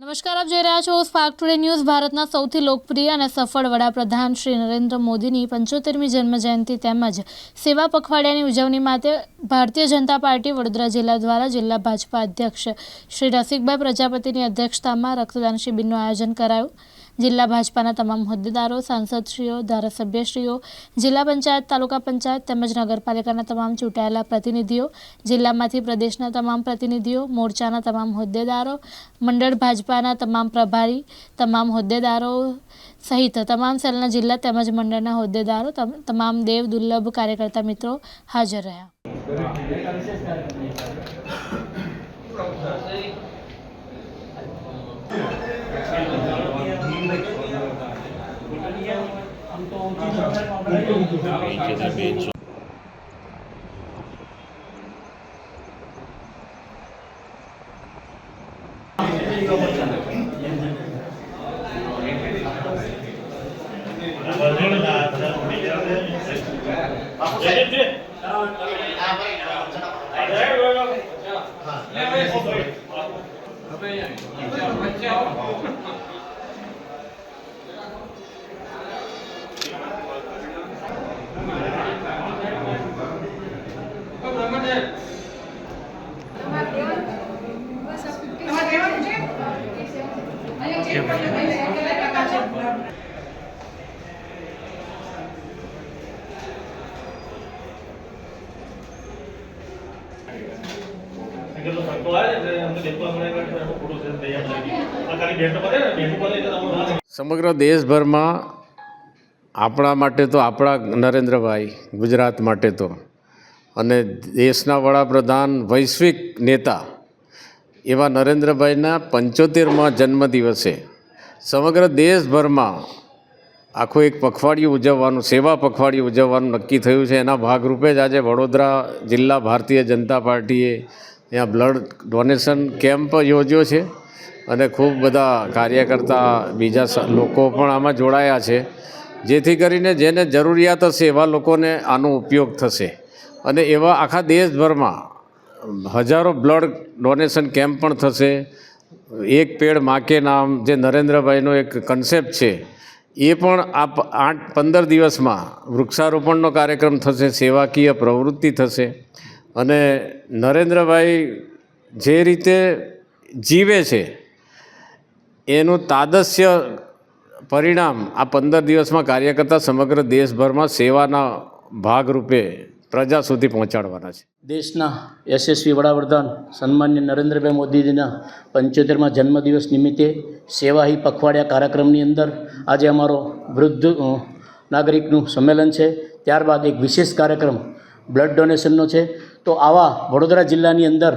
નમસ્કાર, આપ જોઈ રહ્યા છો સ્પાર્ક ટુડે ન્યૂઝ ભારતના સૌથી લોકપ્રિય અને સફળ વડાપ્રધાન શ્રી નરેન્દ્ર મોદીની પંચોતેરમી જન્મજયંતિ તેમજ સેવા પખવાડિયાની ઉજવણી માટે ભારતીય જનતા પાર્ટી વડોદરા જિલ્લા દ્વારા જિલ્લા ભાજપા અધ્યક્ષ શ્રી રસિકભાઈ પ્રજાપતિની અધ્યક્ષતામાં રક્તદાન શિબિરનું આયોજન કરાયું. જિલ્લા ભાજપાના તમામ હોદ્દેદારો, સાંસદશ્રીઓ, ધારાસભ્યશ્રીઓ, જિલ્લા પંચાયત, તાલુકા પંચાયત તેમજ નગરપાલિકાના તમામ ચૂંટાયેલા પ્રતિનિધિઓ, જિલ્લામાંથી પ્રદેશના તમામ પ્રતિનિધિઓ, મોરચાના તમામ હોદ્દેદારો, મંડળ ભાજપાના તમામ પ્રભારી, તમામ હોદ્દેદારો સહિત તમામ સેલના જિલ્લા તેમજ મંડળના હોદ્દેદારો, તમ- તમામ દેવ દુર્લભ કાર્યકર્તા મિત્રો હાજર રહ્યા. કેટલો સંતો આવે ને એટલે અમને દેખવા મળે એટલે એનો ફોટો છે તૈયાર થઈ ગઈ. આ ખાલી બેઠો પડે ને બેઠું પડે એટલે તમારું નામ સમગ્ર દેશભરમાં આપણા માટે તો, આપણા નરેન્દ્રભાઈ ગુજરાત માટે તો અને દેશના વડાપ્રધાન વૈશ્વિક નેતા એવા નરેન્દ્રભાઈના પંચોતેરમાં જન્મદિવસે સમગ્ર દેશભરમાં આખું એક પખવાડિયું ઉજવવાનું, સેવા પખવાડિયું ઉજવવાનું નક્કી થયું છે. એના ભાગરૂપે જ આજે વડોદરા જિલ્લા ભારતીય જનતા પાર્ટીએ ત્યાં બ્લડ ડોનેશન કેમ્પ યોજ્યો છે અને ખૂબ બધા કાર્યકર્તા, બીજા લોકો પણ આમાં જોડાયા છે. જેથી કરીને જેને જરૂરિયાત હશે એવા લોકોને આનો ઉપયોગ થશે. અને એવા આખા દેશભરમાં હજારો બ્લડ ડોનેશન કેમ્પ પણ થશે. એક પેડ માકે નામ જે નરેન્દ્રભાઈનો એક કન્સેપ્ટ છે, એ પણ આ આઠ પંદર દિવસમાં વૃક્ષારોપણનો કાર્યક્રમ થશે, સેવાકીય પ્રવૃત્તિ થશે. અને નરેન્દ્રભાઈ જે રીતે જીવે છે, એનું તાદસ્ય પરિણામ આ પંદર દિવસમાં કાર્યકર્તા સમગ્ર દેશભરમાં સેવાના ભાગરૂપે પ્રજા સુધી પહોંચાડવાના છે. દેશના યશસ્વી વડાપ્રધાન સન્માન્ય નરેન્દ્રભાઈ મોદીજીના પંચોતેરમાં જન્મદિવસ નિમિત્તે સેવા હી પખવાડિયા કાર્યક્રમની અંદર આજે અમારો વૃદ્ધ નાગરિકનું સંમેલન છે. ત્યારબાદ એક વિશેષ કાર્યક્રમ, બ્લડ ડોનેશનનો છે. તો આવા વડોદરા જિલ્લાની અંદર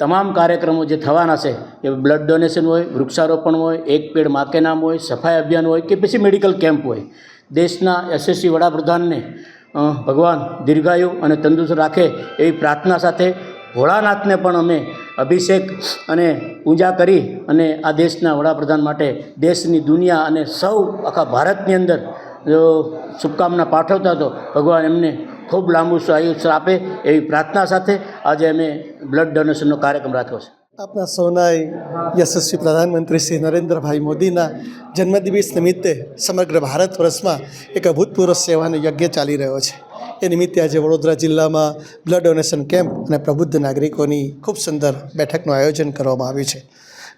તમામ કાર્યક્રમો જે થવાના છે, એ બ્લડ ડોનેશન હોય, વૃક્ષારોપણ હોય, એક પેડ માકે નામ હોય, સફાઈ અભિયાન હોય કે પછી મેડિકલ કેમ્પ હોય, દેશના યશસ્વી વડાપ્રધાનને ભગવાન દીર્ઘાયુ અને તંદુરસ્ત રાખે એવી પ્રાર્થના સાથે ભોળાનાથને પણ અમે અભિષેક અને પૂજા કરી અને આ દેશના વડાપ્રધાન માટે દેશની દુનિયા અને સૌ આખા ભારતની અંદર જો શુભકામના પાઠવતા તો ભગવાન એમને ખૂબ લાંબુ આયુષ્ય આપે એવી પ્રાર્થના સાથે આજે અમે બ્લડ ડોનેશનનો કાર્યક્રમ રાખ્યો છે. આપણા સૌના યશસ્વી પ્રધાનમંત્રી શ્રી નરેન્દ્રભાઈ મોદીના જન્મદિવસ નિમિત્તે સમગ્ર ભારત વર્ષમાં એક અભૂતપૂર્વ સેવાનો યજ્ઞ ચાલી રહ્યો છે. એ નિમિત્તે આજે વડોદરા જિલ્લામાં બ્લડ ડોનેશન કેમ્પ અને પ્રબુદ્ધ નાગરિકોની ખૂબ સુંદર બેઠકનું આયોજન કરવામાં આવ્યું છે.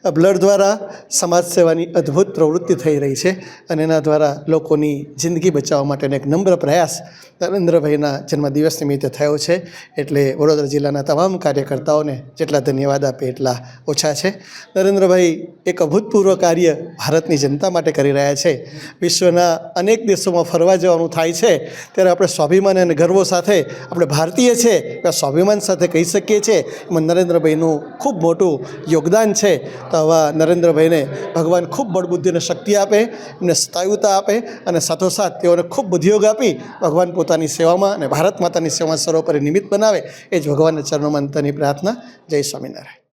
બ્લડ દ્વારા સમાજ સેવાની અદ્ભુત પ્રવૃત્તિ થઈ રહી છે અને એના દ્વારા લોકોની જિંદગી બચાવવા માટેનો એક નમ્ર પ્રયાસ નરેન્દ્રભાઈના જન્મદિવસ નિમિત્તે થયો છે. એટલે વડોદરા જિલ્લાના તમામ કાર્યકર્તાઓને જેટલા ધન્યવાદ આપે એટલા ઓછા છે. નરેન્દ્રભાઈ એક અભૂતપૂર્વ કાર્ય ભારતની જનતા માટે કરી રહ્યા છે. વિશ્વના અનેક દેશોમાં ફરવા જવાનું થાય છે. ત્યારે આપણે સ્વાભિમાન અને ગર્વો સાથે આપણે ભારતીય છે એવા સ્વાભિમાન સાથે કહી શકીએ છીએ. એમાં નરેન્દ્રભાઈનું ખૂબ મોટું યોગદાન છે. તો આવા નરેન્દ્રભાઈને ભગવાન ખૂબ બળબુદ્ધિ અને શક્તિ આપે, એમને સ્થાયુતા આપે અને સાથોસાથ તેઓને ખૂબ બુદ્ધિયોગ આપી ભગવાન પોતાની સેવામાં અને ભારત માતાની સેવામાં સર્વોપરી નિમિત્ત બનાવે. એ જ ભગવાનના ચરણોમાં અંતરની પ્રાર્થના. જય સ્વામિનારાયણ.